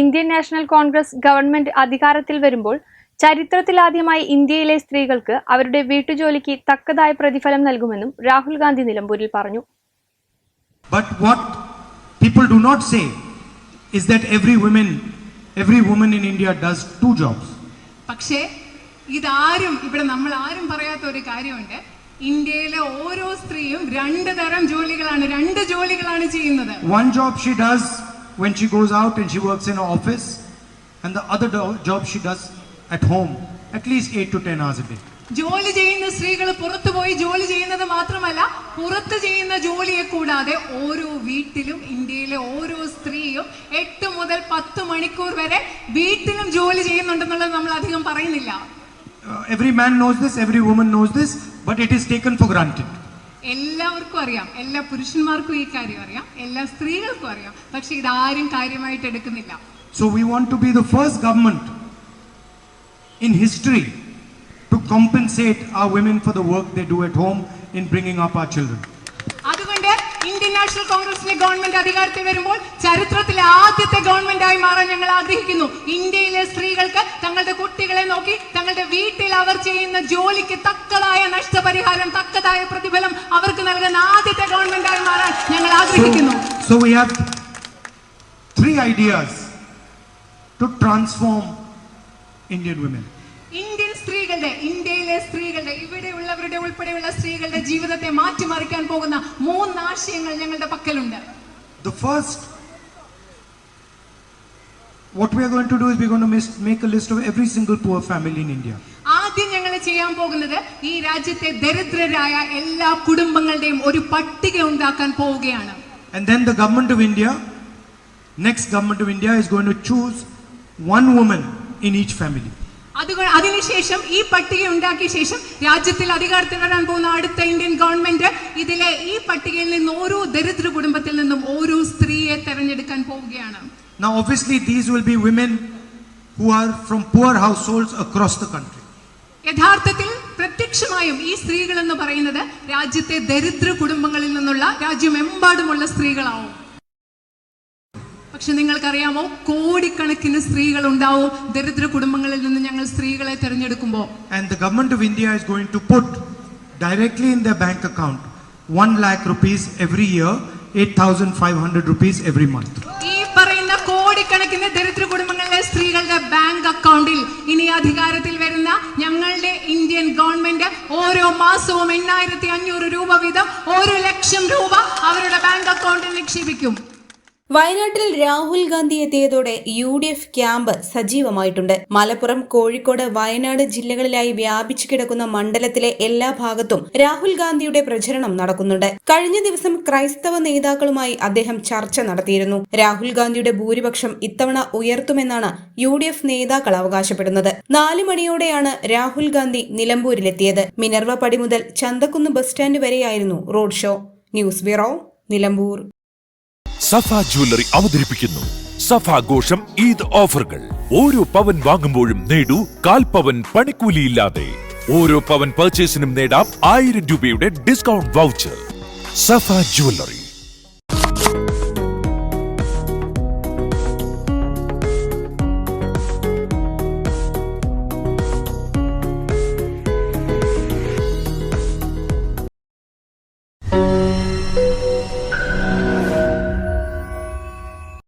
Indian National Congress government അധികാരത്തിൽ വരുമ്പോൾ ചരിത്രത്തിലാദ്യമായി ഇന്ത്യയിലെ സ്ത്രീകൾക്ക് അവരുടെ വീട്ടുജോലിക്ക് തക്കതായ പ്രതിഫലം നൽകുമെന്നും രാഹുൽ ഗാന്ധി നിലമ്പൂരിൽ പറഞ്ഞു. But what people do not say is that every woman, every woman in India does two jobs. പക്ഷേ ഇതാരും ഇവിടെ നമ്മൾ ആരും പറയാത്ത ഒരു കാര്യമുണ്ട്. ഇന്ത്യയിലെ ഓരോ സ്ത്രീയും രണ്ട് തരം ജോലികളാണ് രണ്ട് ജോലികളാണ് ചെയ്യുന്നത്. One job she does when she goes out and she works in an office, and the other do- job she does at home, at least eight to ten hours a day. ജോലി ചെയ്യുന്ന സ്ത്രീകൾ പുറത്തു പോയി ജോലി ചെയ്യുന്നത് മാത്രമല്ല പുറത്ത് ചെയ്യുന്ന ജോലിയെ കൂടാതെ ഓരോ വീട്ടിലും ഇന്ത്യയിലെ ഓരോ സ്ത്രീയും എട്ട് മുതൽ പത്ത് മണിക്കൂർ വരെ വീട്ടിലും ജോലി ചെയ്യുന്നുണ്ടെന്നുള്ളത് നമ്മൾ അധികം പറയുന്നില്ല Uh, every man knows this, every woman knows this, but it is taken for granted. എല്ലാവർക്കും അറിയാം എല്ലാ പുരുഷന്മാർക്കും ഈ കാര്യം അറിയാം എല്ലാ സ്ത്രീകൾക്കും അറിയാം പക്ഷെ ഇതാരും കാര്യമായിട്ട് എടുക്കുന്നില്ല So we want to be the first government in history to compensate our women for the work they do at home in bringing up our children. National കോൺഗ്രസിന്റെ ഗവൺമെന്റ് അധികാരത്തിൽ വരുമ്പോൾ ചരിത്രത്തിലെ ആദ്യത്തെ ഗവൺമെന്റായി മാറാൻ ഞങ്ങൾ ആഗ്രഹിക്കുന്നു ഇന്ത്യയിലെ സ്ത്രീകൾക്ക് തങ്ങളുടെ കുട്ടികളെ നോക്കി തങ്ങളുടെ വീട്ടിൽ അവർ ചെയ്യുന്ന ജോലിക്ക് തക്കതായ നഷ്ടപരിഹാരം തക്കതായ പ്രതിഫലം അവർക്ക് നൽകുന്ന ആദ്യത്തെ ഗവൺമെന്റായി മാറാൻ ഞങ്ങൾ ആഗ്രഹിക്കുന്നു So, we have three ideas to transform Indian women. Indian സ്ത്രീകളുടെ ഇന്ത്യയിലെ സ്ത്രീകളുടെ ഇവിടെയുള്ളവരുടെ ഉൾപ്പെടെയുള്ള സ്ത്രീകളുടെ ജീവിതത്തെ മാറ്റിമറിക്കാൻ പോകുന്ന മൂന്ന് ആശയങ്ങൾ ഞങ്ങളുടെ പക്കലുണ്ട് The first, what we are going to do is we're going to mis- make a list of every single poor family in India. ആദ്യം ഞങ്ങൾ ചെയ്യാൻ പോകുന്നത് ഈ രാജ്യത്തെ ദരിദ്രരായ എല്ലാ കുടുംബങ്ങളുടെയും ഒരു പട്ടിക ഉണ്ടാക്കാൻ പോവുകയാണ് And then the government of India, next government of India is going to choose one woman in each family. അതുകൊണ്ട് അതിനുശേഷം ഈ പട്ടിക ഉണ്ടാക്കിയ ശേഷം രാജ്യത്തിൽ അധികാരത്തിൽ വരാൻ പോകുന്ന അടുത്ത ഇന്ത്യൻ ഗവൺമെന്റ് ഇതിലെ ഈ പട്ടികയിൽ നിന്ന് ഓരോ ദരിദ്ര കുടുംബത്തിൽ നിന്നും ഓരോ സ്ത്രീയെ തെരഞ്ഞെടുക്കാൻ പോവുകയാണ് Now, obviously, these will be women who are from poor households across the country. യഥാർത്ഥത്തിൽ പ്രത്യക്ഷമായും ഈ സ്ത്രീകൾ എന്ന് പറയുന്നത് രാജ്യത്തെ ദരിദ്ര കുടുംബങ്ങളിൽ നിന്നുള്ള രാജ്യമെമ്പാടുമുള്ള സ്ത്രീകളാവും പക്ഷെ നിങ്ങൾക്കറിയാമോ? കോടിക്കണക്കിന് സ്ത്രീകൾ ഉണ്ടാവും ദരിദ്ര കുടുംബങ്ങളിൽ നിന്ന് ഞങ്ങൾ സ്ത്രീകളെ തിരഞ്ഞെടുക്കുമ്പോൾ And the government of India is going to put directly in their bank account 1 lakh rupees every year, 8,500 rupees every month ഈ പറയുന്ന കോടിക്കണക്കിന് ദരിദ്ര കുടുംബങ്ങളിലെ സ്ത്രീകളുടെ ബാങ്ക് അക്കൗണ്ടിൽ ഇനി അധികാരത്തിൽ വരുന്ന ഞങ്ങളുടെ ഇന്ത്യൻ ഗവൺമെന്റ് ഓരോ മാസവും എണ്ണായിരത്തി അഞ്ഞൂറ് രൂപ വീതം ഒരു ലക്ഷം രൂപ അവരുടെ ബാങ്ക് അക്കൗണ്ടിൽ നിക്ഷേപിക്കും. വയനാട്ടിൽ രാഹുൽ ഗാന്ധി എത്തിയതോടെ യു ഡി എഫ് ക്യാമ്പ് സജീവമായിട്ടുണ്ട്. മലപ്പുറം കോഴിക്കോട് വയനാട് ജില്ലകളിലായി വ്യാപിച്ചു കിടക്കുന്ന മണ്ഡലത്തിലെ എല്ലാ ഭാഗത്തും രാഹുൽ ഗാന്ധിയുടെ പ്രചരണം നടക്കുന്നുണ്ട്. കഴിഞ്ഞ ദിവസം ക്രൈസ്തവ നേതാക്കളുമായി അദ്ദേഹം ചർച്ച നടത്തിയിരുന്നു. രാഹുൽ ഗാന്ധിയുടെ ഭൂരിപക്ഷം ഇത്തവണ ഉയർത്തുമെന്നാണ് യു ഡി എഫ് നേതാക്കൾ അവകാശപ്പെടുന്നത്. നാല് മണിയോടെയാണ് രാഹുൽ ഗാന്ധി നിലമ്പൂരിലെത്തിയത്. മിനർവ പടി മുതൽ ചന്തക്കുന്ന് ബസ് സ്റ്റാൻഡ് വരെയായിരുന്നു road show. News bureau Nilambur. Safa jewellery അവതരിപ്പിക്കുന്നു. സഫാഘോഷം ഈദ് ഓഫറുകൾ. ഓരോ പവൻ വാങ്ങുമ്പോഴും നേടൂ കാൽ പവൻ പണിക്കൂലിയില്ലാതെ. ഓരോ പവൻ പർച്ചേസിനും നേടാം ആയിരം രൂപയുടെ ഡിസ്കൗണ്ട് വൗച്ചർ സഫ ജ്വല്ലറി.